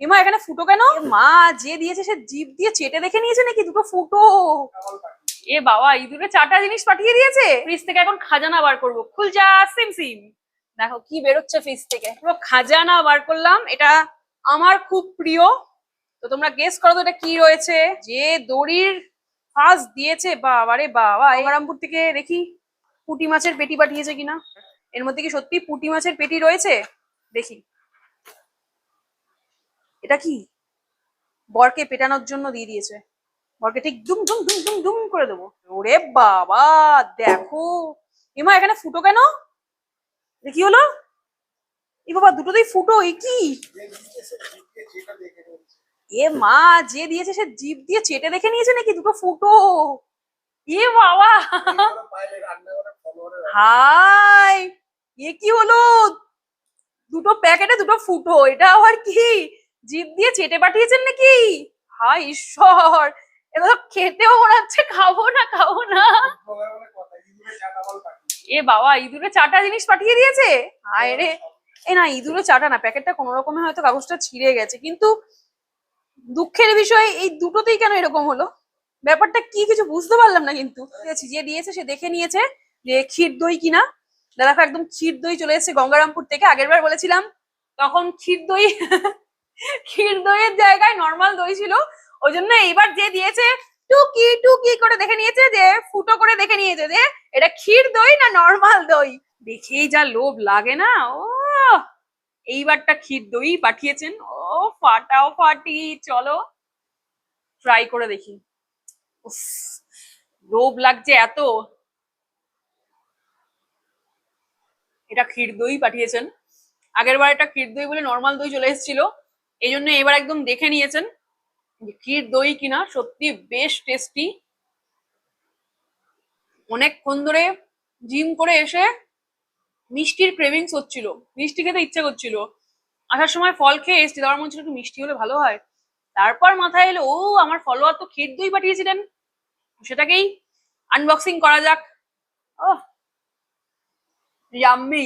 এমা এখানে ফুটো কেন? মা যে দিয়েছে সে জিভ দিয়ে চেটে দেখে নিয়েছে নাকি দুটো ফুটো? এ বাবা ইঁদুরে চারটা জিনিস পাঠিয়ে দিয়েছে? ফ্রিজ থেকে এখন খাজানা বার করব। খুলজা সিম সিম। দেখো কি বেরোচ্ছে ফ্রিজ থেকে। পুরো খাজানা বার করলাম। এটা আমার খুব প্রিয়। তো তোমরা গেস করো তো এটা কি রয়েছে? যে দড়ির ফাঁস দিয়েছে বাবা। রে বাবা গঙ্গারামপুর থেকে দেখি পুঁটি মাছের পেটি পাঠিয়েছে কিনা। এর মধ্যে কি সত্যি পুঁটি মাছের পেটি রয়েছে? দেখি। এটা কি? বরকে পেটানোর জন্য দিয়ে দিয়েছে। বরকে ঠিক দুম দুম দুম দুম দুম করে দেবো। ওরে বাবা, দেখো। এমা এখানে ফুটো কেন? কি হলো? এ বাবা, দুটোতেই ফুটো, এ কি? এ মা, যে দিয়েছে সে জিভ দিয়ে চেটে দেখে নিয়েছে নাকি দুটো ফুটো? এ বাবা। হাই, এ কি হলো? দুটো প্যাকেটে দুটো ফুটো, এটা আবার কি? জিভ দিয়ে চেটে পাঠিয়েছেন নাকি? হাই ঈশ্বর! এটা তো খেতেও মনে হচ্ছে খাব না খাব না। এ বাবা, ইঁদুরে চারটা জিনিস পাঠিয়ে দিয়েছে? হায় রে। এ না, ইঁদুরে চাটা না, প্যাকেটটা কোনো রকমে হয়তো কাগজটা ছিঁড়ে গেছে। কিন্তু দুঃখের বিষয়, এই দুটোতেই কেন এরকম হলো? ব্যাপারটা কি কিছু বুঝতে পারলাম না কিন্তু। যে দিয়েছে সে দেখে নিয়েছে যে ক্ষীর দই কিনা। দাদা একদম ক্ষীর দই চলে এসেছে গঙ্গারামপুর থেকে। আগের বার বলেছিলাম, তখন ক্ষীর দই ক্ষীর দইয়ের জায়গায় নর্মাল দই ছিল। ওই জন্য এইবার যে দিয়েছে, টুকি টুকি করে দেখে নিয়েছে যে, ফুটো করে দেখে নিয়েছে যে, এটা ক্ষীর দই না নর্মাল দই? দেখেই যা লোভ লাগে না ও এইবারটা ক্ষীর দই পাঠিয়েছেন। ও ফাটাও ফাটি চলো ট্রাই করে দেখি। লোভ লাগছে এত। এটা ক্ষীর দই পাঠিয়েছেন। আগের বার এটা ক্ষীর দই বলে নর্মাল দই চলে এসেছিল। এই জন্য এবার একদম দেখে নিয়েছেন ক্ষীর দই কিনা সত্যি বেশ টেস্টি অনেকক্ষণ ধরে জিম করে এসে মিষ্টির ক্রেভিংস হচ্ছিল। মিষ্টি খেতে ইচ্ছে করছিল। আসার সময় ফল খেয়ে এসছি তার মনে একটু মিষ্টি হলে ভালো হয়। তারপর মাথায় এলো, ও, আমার ফলোয়ার তো ক্ষীর দই পাঠিয়েছিলেন। সেটাকেই আনবক্সিং করা যাক। ও ইয়াম্মি